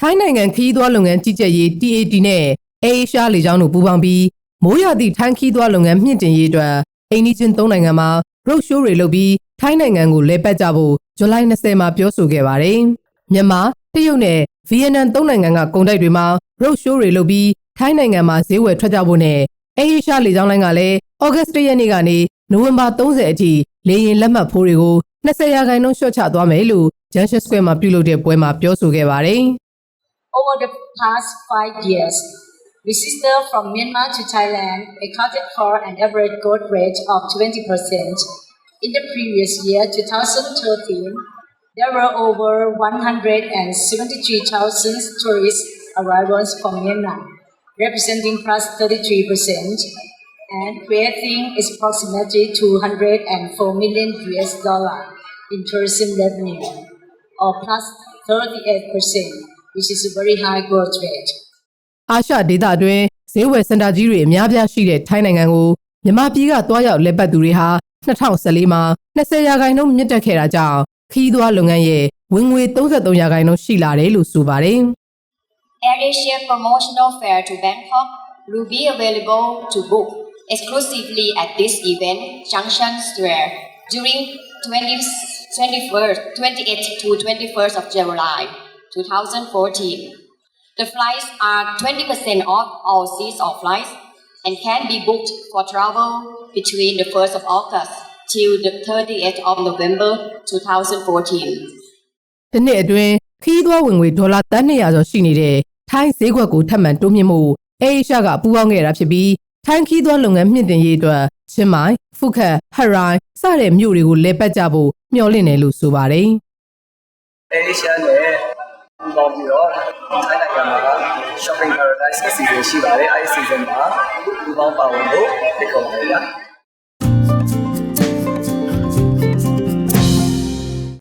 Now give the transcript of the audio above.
ထိုင်းနိုင်ငံခရီးသွားလုပ်ငန်းကြီးကြပ်ရေး TAT နဲ့ Asia လေကြောင်းတို့ပူးပေါင်းပြီးမိုးရသည့်ထိုင်းခရီးသွားလုပ်ငန်းမြင့်တင်ရေးအတွက်အိန္ဒိချင်း၃နိုင်ငံမှာ road show တွေလုပ်ပြီးထိုင်းနိုင်ငံကိုလဲပတ်ကြဖို့ဇူလိုင်20မှာပြောဆိုခဲ့ပါတယ်။မြန်မာတရုတ်နဲ့ဗီယက်နမ်၃နိုင်ငံကကုန်တိုက်တွေမှာ road show တွေလုပ်ပြီးထိုင်းနိုင်ငံမှာဈေးဝယ်ထွက်ကြဖို့နဲ့ Asia လေကြောင်းလိုင်းကလည်းဩဂတ်စ်၁ရက်နေ့ကနေနိုဝင်ဘာ30အထိလေယာဉ်လက်မှတ်ဖိုးတွေကို20ရာခိုင်နှုန်းလျှော့ချသွားမယ်လို့ Junction Square မှာပြုလုပ်တဲ့ပွဲမှာပြောဆိုခဲ့ပါတယ်။ Over the past five years, visitors from Myanmar to Thailand accounted for an average growth rate of 20%. In the previous year, 2013, there were over 173,000 tourist arrivals from Myanmar, representing plus 33%, and creating approximately 204 million US dollar in tourism revenue, or plus 38%, which is a very high growth rate. အာရှဒေသအတွင်းဈေးဝယ်စင်တာကြီးတွေအများပြားရှိတဲ့ထိုင်းနိုင်ငံကိုမြန်မာပြည်ကတွားရောက်လက်ပတ်သူတွေဟာ2014မှာ20ရာခိုင်နှုန်းမြင့်တက်ခဲ့တာကြောင့်ခီးသွွားလုပ်ငန်းရဲ့ဝင်ငွေ33ရာခိုင်နှုန်းရှိလာတယ်လို့ဆိုပါတယ်။ AirAsia promotional fare to Bangkok will be available to book exclusively at this event, Junction Square, during 20, 21st, 28th to 21st of July 2014. The flights are 20% off all seats of flights and can be booked for travel between the 1st of August till the 30th of November 2014. ဒီနှစ်အတွင်းခီးသွွားဝင်ငွေဒေါ်လာတန်း200ကျော်ရှိနေတဲ့ထိုင်းဈေးကွက်ကိုထပ်မံတိုးမြင့်မှုအေရှားကပူးပေါင်းခဲ့တာဖြစ်ပြီးထိုင်းခီးသွွားလုပ်ငန်းမြင့်တင်ရေးအတွက်ချင်းမိုင်ဖုခက်ဟရိုင်စတဲ့မြို့တွေကိုလဲပတ်ကြဖို့မျှော်လင့်တယ်လို့ဆိုပါတယ် Asia နဲ့ ပူပေါင်းပြီးတော့ထိုင်းနိုင်ငံမှာ shopping paradise အစီအစဉ်ရှိပါတယ်အဲဒီအစီအစဉ်မှာပူပေါင်းပါဝင်လို့ဖိတ်ခေါ်ပါတယ်ဗျာ